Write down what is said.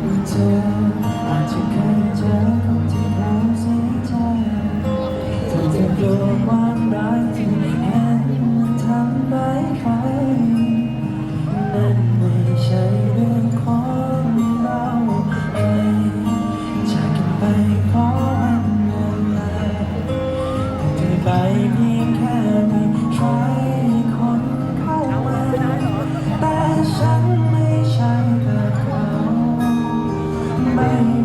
อาจจะเคยเจอคนที่เขาเสียใเธอจะกวความรักที่ Amen.